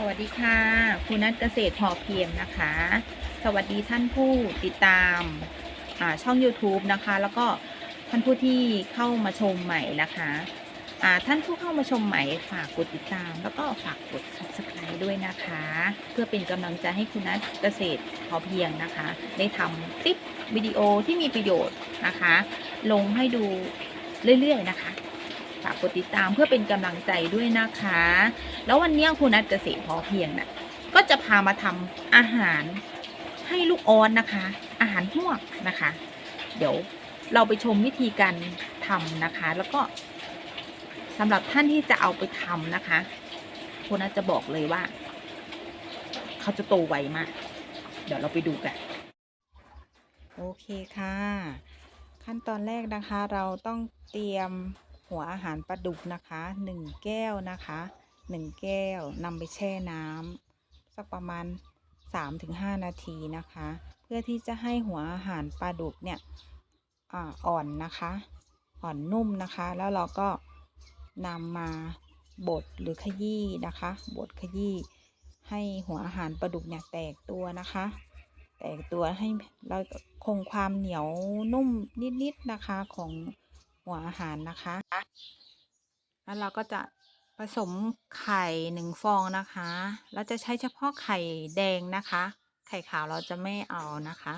สวัสดีค่ะคุณนัทเกษตรพอเพียงนะคะ สวัสดีท่านผู้ติดตามาช่อง YouTube นะคะ แล้วก็ท่านผู้ที่เข้ามาชมใหม่นะคะอ่าท่านผู้เข้ามาชมใหม่ฝากกดติดตาม แล้วก็ฝากกด subscribe ด้วยนะคะ เพื่อเป็นกำลังใจให้คุณนัทเกษตรพอเพียงนะคะ ได้ทำคลิปวิดีโอที่มีประโยชน์นะคะ ลงให้ดูเรื่อยๆนะคะ ฝากกดติดตามเพื่อเป็นกำลังใจด้วยนะคะ แล้ววันนี้คุณนัทเกษตรพอเพียงนะ่ะก็จะพามาทำอาหารให้ลูกออนนะคะ อาหารหวกนะคะ เดี๋ยวเราไปชมวิธีการทำนะคะ แล้วก็สำหรับท่านที่จะเอาไปทำนะคะคุณนัทจะบอกเลยว่า เขาจะโตไวมาก เดี๋ยวเราไปดูกันโอเคค่ะ ขั้นตอนแรกนะคะเราต้องเตรียม หัวอาหารปลาดุกนะคะหนึ่งแก้วนะคะหนึ่งแก้วนำไปแช่น้ำสักประมาณ 3-5 นาทีนะคะ เพื่อที่จะให้หัวอาหารปลาดุกเนี่ยอ่อนนะคะ อ่อนนุ่มนะคะ แล้วเราก็นำมาบดหรือขยี้นะคะ บดขยี้ให้หัวอาหารปลาดุกเนี่ยแตกตัวนะคะ แตกตัวให้เราคงความเหนียวนุ่มนิดๆนะคะของ หัวอาหารนะคะ แล้วเราก็จะผสมไข่หนึ่งฟองนะคะ เราจะใช้เฉพาะไข่แดงนะคะ ไข่ขาวเราจะไม่เอานะคะ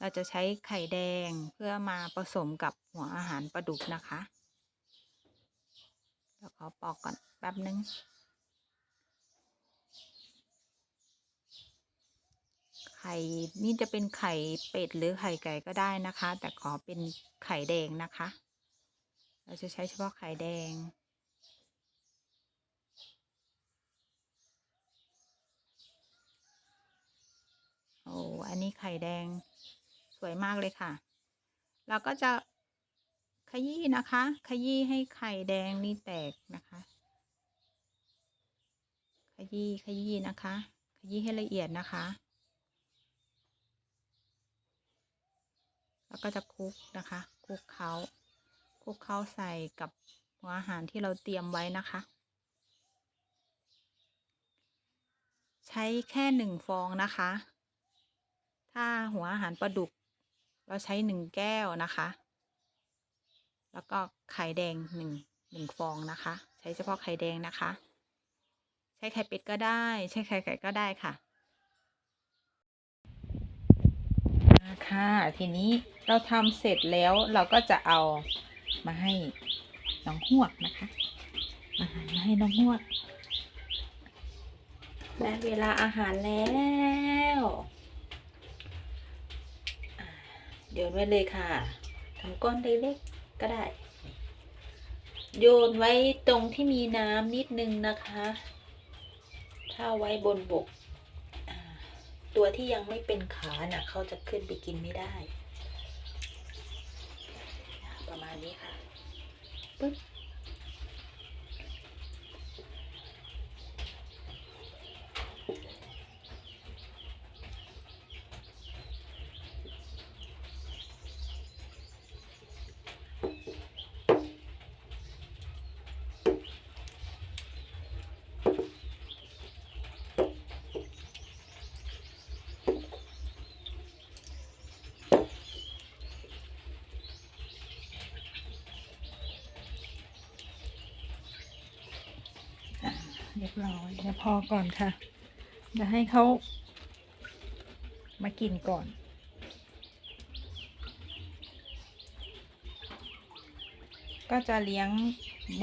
เราจะใช้ไข่แดงเพื่อมาผสมกับหัวอาหารปลาดุกนะคะเดี๋ยวขอปอกก่อนแป๊บนึงไข่นี่จะเป็นไข่เป็ดหรือไข่ไก่ก็ได้นะคะ แต่ขอเป็นไข่แดงนะคะ เราจะใช้เฉพาะไข่แดง โอ้ อันนี้ไข่แดงสวยมากเลยค่ะ เราก็จะขยี้นะคะ ขยี้ให้ไข่แดงนี่แตกนะคะ ขยี้ขยี้นะคะ ขยี้ให้ละเอียดนะคะ แล้วก็จะคลุกนะคะคลุกเขา คลุกเขาใส่กับหัวอาหารที่เราเตรียมไว้นะคะ ใช้แค่หนึ่งฟองนะคะ ถ้าหัวอาหารปลาดุก เราใช้หนึ่งแก้วนะคะ แล้วก็ไข่แดงหนึ่งหนึ่งฟองนะคะ ใช้เฉพาะไข่แดงนะคะ ใช้ไข่เป็ดก็ได้ ใช้ไข่ไก่ก็ได้ค่ะค่ะ ทีนี้เราทำเสร็จแล้วเราก็จะเอา มาให้น้องหวกนะคะอาหารมาให้น้องหวกได้เวลาอาหารแล้วโยนไว้เลยค่ะทำก้อนเล็กๆก็ได้ โยนไว้ตรงที่มีน้ำนิดนึงนะคะ ถ้าไว้บนบก ตัวที่ยังไม่เป็นขาน่ะ เขาจะขึ้นไปกินไม่ได้ ประมาณนี้ค่ะปึ๊บอะ เรียบร้อยเดี๋ยวพอก่อนค่ะเดี๋ยวให้เขามากินก่อน ก็จะเลี้ยง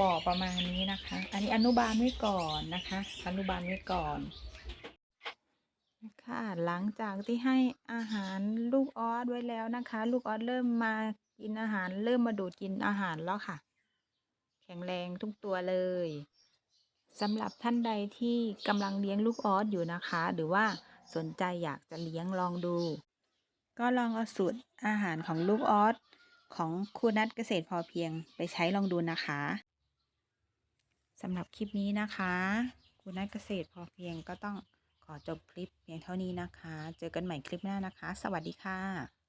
บ่อประมาณนี้นะคะ อันนี้อนุบาลไว้ก่อนนะคะ อนุบาลไว้ก่อนค่ะหลังจากที่ให้อาหารลูกออสไว้แล้วนะคะ ลูกออสเริ่มมากินอาหารเริ่มมาดูดกินอาหารแล้วค่ะ แข็งแรงทุกตัวเลย สำหรับท่านใดที่กำลังเลี้ยงลูกออสอยู่นะคะ หรือว่าสนใจอยากจะเลี้ยงลองดู ก็ลองเอาสูตรอาหารของลูกออสของครูนัทเกษตรพอเพียงไปใช้ลองดูนะคะสำหรับคลิปนี้นะคะครูนัทเกษตรพอเพียงก็ต้องขอจบคลิปเพียงเท่านี้นะคะ เจอกันใหม่คลิปหน้านะคะ สวัสดีค่ะ